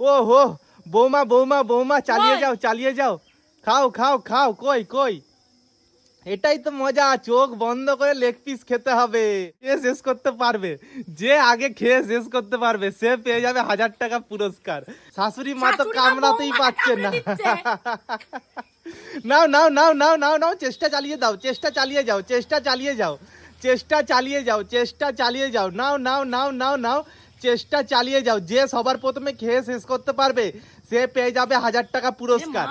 ও হো বৌমা বৌমা বৌমা চালিয়ে যাও চালিয়ে যাও। খাও খাও খাও কই কই? এটাই তো মজা চোখ বন্ধ করে লেগ পিস খেতে হবে। কে শেষ করতে পারবে যে আগে খেয়ে শেষ করতে পারবে সে পেয়ে যাবে হাজার টাকা পুরস্কার। শাশুড়ি মা তো কামড়াতেই পাচ্ছে না। নাও নাও নাও নাও নাও নাও চেষ্টা চালিয়ে দাও চেষ্টা চালিয়ে যাও চেষ্টা চালিয়ে যাও চেষ্টা চালিয়ে যাও চেষ্টা চালিয়ে যাও। নাও নাও নাও নাও নাও চেষ্টা চালিয়ে যাও। যে সবার প্রথমে খেয়ে শেষ করতে পারবে সে পেয়ে যাবে হাজার টাকা পুরস্কার।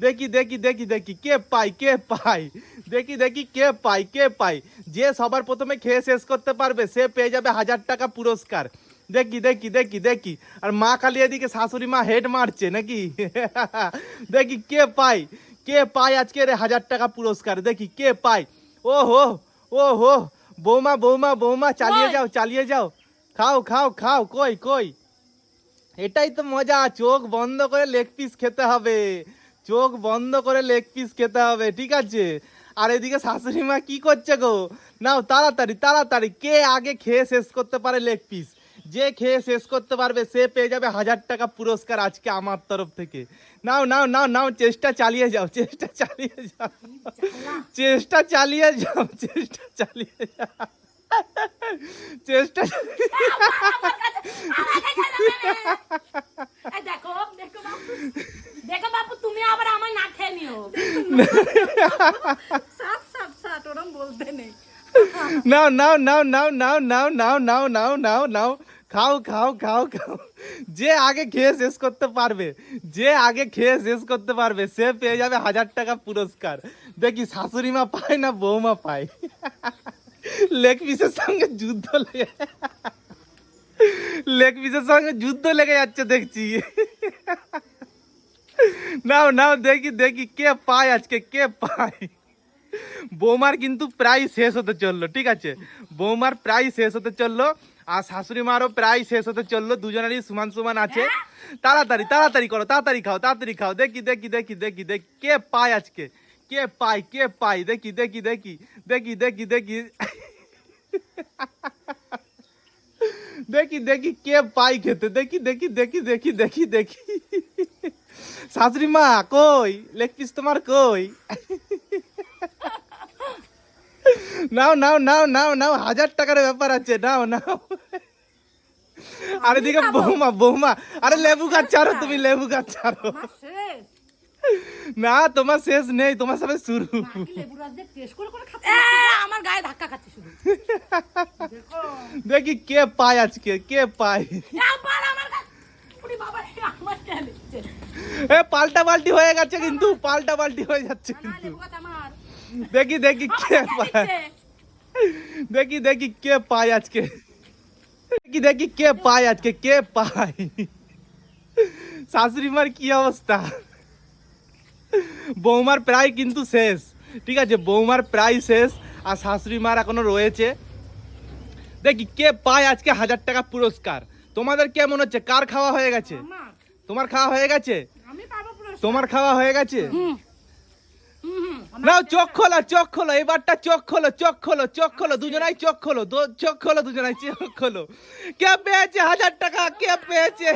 দেখি দেখি দেখি দেখি কে পাই কে পাই দেখি দেখি কে পাই কে পাই যে সবার প্রথমে খেয়ে শেষ করতে পারবে সে পেয়ে যাবে হাজার টাকা পুরস্কার। দেখি দেখি দেখি দেখি। আর মা খালি এদিকে শাশুড়ি মা হেড মারছে নাকি? দেখি কে পাই কে পাই আজকে রে হাজার টাকা পুরস্কার? দেখি কে পাই ও হো ও হো বৌমা বৌমা বৌমা চালিয়ে যাও চালিয়ে যাও। খাও খাও খাও, কই কই? এটাই তো মজা, চোখ বন্ধ করে লেগ পিস খেতে হবে। চোখ বন্ধ করে লেগ পিস খেতে হবে, ঠিক আছে? আর এদিকে শাশুড়ি মা কি করছে গো? নাও, তাড়াতাড়ি তাড়াতাড়ি, কে আগে খেয়ে শেষ করতে পারে লেগ পিস যে খেয়ে শেষ করতে পারবে, সে পেয়ে যাবে হাজার টাকা পুরস্কার আজকে আমার তরফ থেকে। নাও নাও নাও নাও, চেষ্টা চালিয়ে যাও, চেষ্টা চালিয়ে যাও। চেষ্টা চালিয়ে যাও, চেষ্টা চালিয়ে যাও। চেষ্টা এই দেখো দেখো বাপু দেখো বাপু তুমি আবার আমার না খেয়ে নিও সাত সাত সাত ওরম বলতে নেই নাও নাও নাও নাও নাও নাও নাও নাও নাও নাও নাও খাও খাও খাও খাও যে আগে খেয়ে শেষ করতে পারবে যে আগে খেয়ে শেষ করতে পারবে সে পেয়ে যাবে হাজার টাকা পুরস্কার দেখি শাশুড়ি মা পায় না বৌমা পায় লেগ পিসের সঙ্গে যুদ্ধ লেগে লেগ পিসের সঙ্গে যুদ্ধ লেগে যাচ্ছে দেখছি নাও নাও দেখি দেখি কে পায় আজকে কে পায় বৌমার কিন্তু প্রায় শেষ হতে চলল ঠিক আছে বৌমার প্রায় শেষ হতে চলল আর শাশুড়ি মারও প্রায় শেষ হতে চলল দুজনেরই সমান সমান আছে তাড়াতাড়ি তাড়াতাড়ি করো তাড়াতাড়ি খাও তাড়াতাড়ি খাও দেখি দেখি দেখি দেখি দেখি কে পায় আজকে কে পায় কে পায় দেখি দেখি দেখি দেখি দেখি দেখি দেখি দেখি কে পাই খেতে দেখি দেখি দেখি দেখি দেখি দেখি শাশুড়ি মা কই? লেগ পিস তোমার কই? নাও নাও নাও নাও নাও হাজার টাকার ব্যাপার আছে নাও নাও। আরে দিকে বৌমা বৌমা আরে লেবু গাছ ছাড়ো তুমি লেবু গাছ ছাড়ো। না তোমার শেষ নেই তোমার সাথে শুরু। আমার গায়ে ধাক্কা খাচ্ছে শুধু। দেখি। কে পায় আজকে কে পায়? আমার বাবা। এ পাল্টা পাল্টি হয়ে গেছে কিন্তু পাল্টা পাল্টি হয়ে যাচ্ছে কিন্তু। দেখি দেখি কে পায়। দেখি দেখি কে পায় আজকে। দেখি দেখি কে পায় আজকে কে পায়। শাশুড়ি মার কি অবস্থা? বৌমার প্রায় কিন্তু শেষ। ঠিক আছে বৌমার প্রায় শেষ আর শাশুড়ি মার এখনও রয়েছে। দেখি কে পায় আজকে হাজার টাকা পুরস্কার। তোমাদের কেমন হচ্ছে? কার খাওয়া হয়ে গেছে? তোমার খাওয়া হয়ে গেছে? তোমার খাওয়া হয়ে গেছে? নাও চোখ খোলো চোখ খোলো এবারটা চোখ খোলো চোখ খোলো চোখ খোলো দুজনাই চোখ খোলো চোখ খোলো দুজনাই চোখ খোলো। কে পেয়েছে হাজার টাকা? কে পেয়েছে?